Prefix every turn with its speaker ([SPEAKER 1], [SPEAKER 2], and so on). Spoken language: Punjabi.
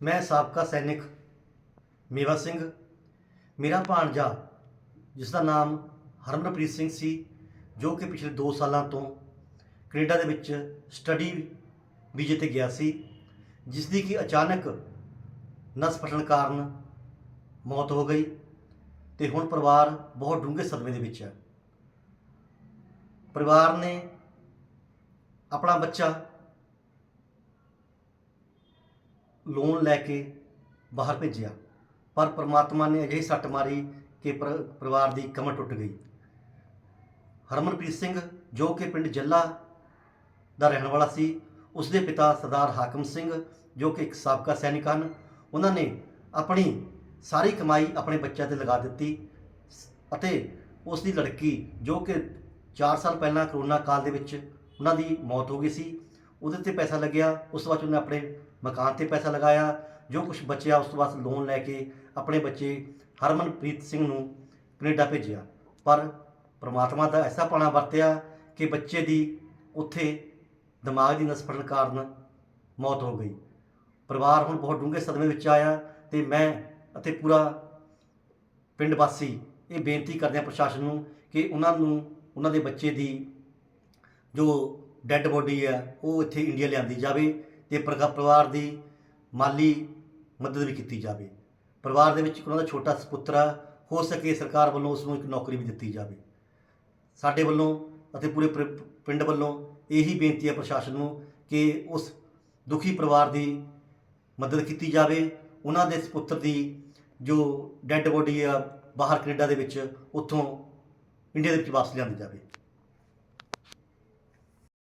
[SPEAKER 1] ਮੈਂ ਸਾਬਕਾ ਸੈਨਿਕ ਮੇਵਾ ਸਿੰਘ, ਮੇਰਾ ਭਾਣਜਾ ਜਿਸ ਦਾ ਨਾਮ ਹਰਮਨਪ੍ਰੀਤ ਸਿੰਘ ਸੀ, ਜੋ ਕਿ ਪਿਛਲੇ 2 ਸਾਲਾਂ ਤੋਂ ਕੈਨੇਡਾ ਦੇ ਵਿੱਚ ਸਟੱਡੀ ਵੀਜ਼ੇ ਤੇ ਗਿਆ ਸੀ ਜਿਸ ਦੀ ਕਿ ਅਚਾਨਕ ਨਸ ਫਟਣ ਕਾਰਨ ਮੌਤ ਹੋ ਗਈ ਤੇ ਹੁਣ ਪਰਿਵਾਰ ਬਹੁਤ ਡੂੰਘੇ ਸਦਮੇ ਦੇ ਵਿੱਚ ਹੈ। ਪਰਿਵਾਰ ਨੇ ਆਪਣਾ ਬੱਚਾ ਲੋਨ ਲੈ ਕੇ ਬਾਹਰ ਭੇਜਿਆ। ਪਰ ਪ੍ਰਮਾਤਮਾ ਨੇ ਅਜਿਹੀ ਸੱਟ ਮਾਰੀ ਕਿ ਪਰ- ਪਰਿਵਾਰ ਦੀ ਕਮਰ ਟੁੱਟ ਗਈ। ਹਰਮਨਪ੍ਰੀਤ ਸਿੰਘ, ਜੋ ਕਿ ਪਿੰਡ ਜੱਲਾ ਦਾ ਰਹਿਣ ਵਾਲਾ ਸੀ ਉਸ ਦੇ ਪਿਤਾ ਸਰਦਾਰ ਹਾਕਮ ਸਿੰਘ, ਜੋ ਕਿ ਇੱਕ ਸਾਬਕਾ ਸੈਨਿਕ ਹਨ, ਉਹਨਾਂ ਨੇ ਆਪਣੀ ਸਾਰੀ ਕਮਾਈ ਆਪਣੇ ਬੱਚਿਆਂ ਤੇ ਲਗਾ ਦਿੱਤੀ ਸ- ਅਤੇ ਉਸ ਦੀ ਲੜਕੀ, ਜੋ ਕਿ 4 ਸਾਲ ਪਹਿਲਾਂ ਕਰੋਨਾ ਕਾਲ ਦੇ ਵਿੱਚ ਉਹਨਾਂ ਦੀ ਮੌਤ ਹੋ ਗਈ ਸੀ ਉਹਦੇ ਤੇ ਪੈਸਾ ਲੱਗਿਆ, ਉਸ ਤੋਂ ਬਾਅਦ ਉਹਨੇ ਆਪਣੇ ਮਕਾਨ ਤੇ ਪੈਸਾ ਲਗਾਇਆ, ਜੋ ਕੁਝ ਬਚਿਆ ਉਸ ਤੋਂ ਬਾਅਦ ਲੋਨ ਲੈ ਕੇ ਆਪਣੇ ਬੱਚੇ ਹਰਮਨਪ੍ਰੀਤ ਸਿੰਘ ਨੂੰ ਕੈਨੇਡਾ ਭੇਜਿਆ। ਪਰ ਪ੍ਰਮਾਤਮਾ ਦਾ ਐਸਾ ਪਾਣਾ ਵਰਤਿਆ ਕਿ ਬੱਚੇ ਦੀ ਉੱਥੇ ਦਿਮਾਗ ਦੀ ਨਸ ਕਾਰਨ ਮੌਤ ਹੋ ਗਈ। ਪਰਿਵਾਰ ਹੁਣ ਬਹੁਤ ਡੂੰਘੇ ਸਦਮੇ ਵਿੱਚ ਆਇਆ ਤੇ ਮੈਂ ਅਤੇ ਪੂਰਾ ਪਿੰਡ ਵਾਸੀ ਇਹ ਬੇਨਤੀ ਕਰਦੇ ਆ ਪ੍ਰਸ਼ਾਸਨ ਨੂੰ ਕਿ ਉਹਨਾਂ ਨੂੰ, ਉਹਨਾਂ ਦੇ ਬੱਚੇ ਦੀ ਜੋ ਡੈੱਡ ਬੋਡੀ ਆ, ਉਹ ਇੱਥੇ ਇੰਡੀਆ ਲਿਆਂਦੀ ਜਾਵੇ ਤੇ ਪਰਿਵਾਰ ਦੀ ਮਾਲੀ ਮਦਦ ਵੀ ਕੀਤੀ ਜਾਵੇ। ਪਰਿਵਾਰ ਦੇ ਵਿੱਚ ਉਹਨਾਂ ਦਾ ਛੋਟਾ ਸੁਪੁੱਤਰ ਆ, ਹੋ ਸਕੇ ਸਰਕਾਰ ਵੱਲੋਂ ਉਸ ਨੂੰ ਇੱਕ ਨੌਕਰੀ ਵੀ ਦਿੱਤੀ ਜਾਵੇ। ਸਾਡੇ ਵੱਲੋਂ ਅਤੇ ਪੂਰੇ ਪਿੰਡ ਵੱਲੋਂ ਇਹੀ ਬੇਨਤੀ ਹੈ ਪ੍ਰਸ਼ਾਸਨ ਨੂੰ ਕਿ ਉਸ ਦੁਖੀ ਪਰਿਵਾਰ ਦੀ ਮਦਦ ਕੀਤੀ ਜਾਵੇ। ਉਹਨਾਂ ਦੇ ਸੁਪੁੱਤਰ ਦੀ ਜੋ ਡੈੱਡ ਬੋਡੀ ਆ, ਬਾਹਰ ਕੈਨੇਡਾ ਦੇ ਵਿੱਚ, ਉੱਥੋਂ ਇੰਡੀਆ ਦੇ ਵਿੱਚ ਵਾਪਸ ਲਿਆਂਦੀ ਜਾਵੇ।